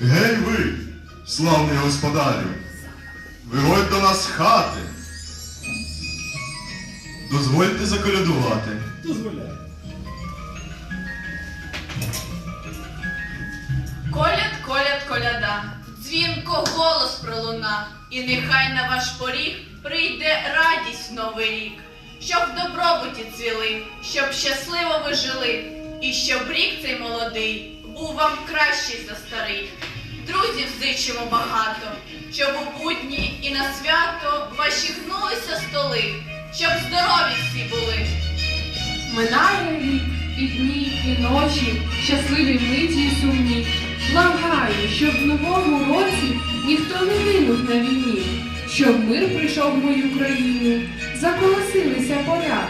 Гей ви, славний господарю, виходь до нас хати. Дозвольте заколядувати. Дозволяю. Дзвінко голос пролуна, і нехай на ваш поріг прийде радість новий рік, щоб в добробуті цвіли, щоб щасливо ви жили, і щоб рік цей молодий був вам кращий за старий. Друзів зичимо багато, щоб у будні і на свято ваші гнулися столи, щоб здорові всі були. Минає рік, і дні, і ночі, щасливі миті і сумні. Благаю, щоб в новому році ніхто не гинув на війні, щоб мир прийшов в мою країну, заколосилися поля.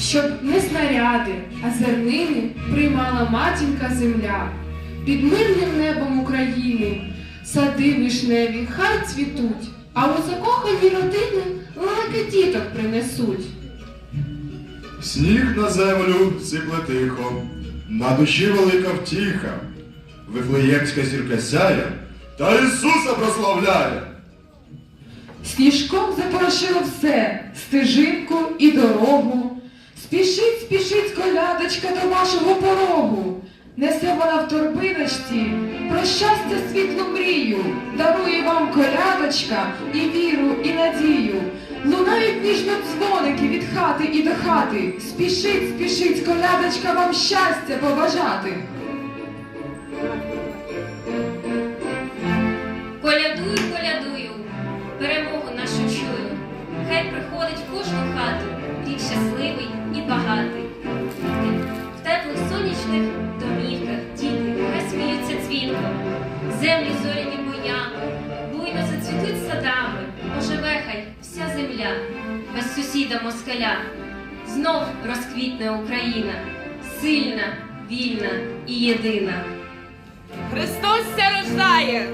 Щоб не снаряди, а зернини приймала матінка земля. Під мирним небом України сади вишневі хай цвітуть, а у закохані родини лелеки діток принесуть. Сніг на землю сипле тихо, на душі велика втіха. Вифлеємська зірка сяє, та Ісуса прославляє. Сніжком запорошило все, стежинку і дорогу. Спішить, спішить колядочка до вашого порогу. Несе вона в торбиночці про щастя світлу мрію, дарує вам колядочка і віру, і ніжно дзвоники від хати і до хати. Спішить, спішить колядочка вам щастя побажати. Колядую, колядую, перемогу нашу чую. Хай приходить в кожну хату, рік щасливий і багатий. В теплих сонячних домівках діти хай сміються дзвінко, землі зоряні боями, буйно зацвітуть садами, оживе хай вся земля, сусіда москаля. Знов розквітне Україна, сильна, вільна і єдина. Христос ся рождає!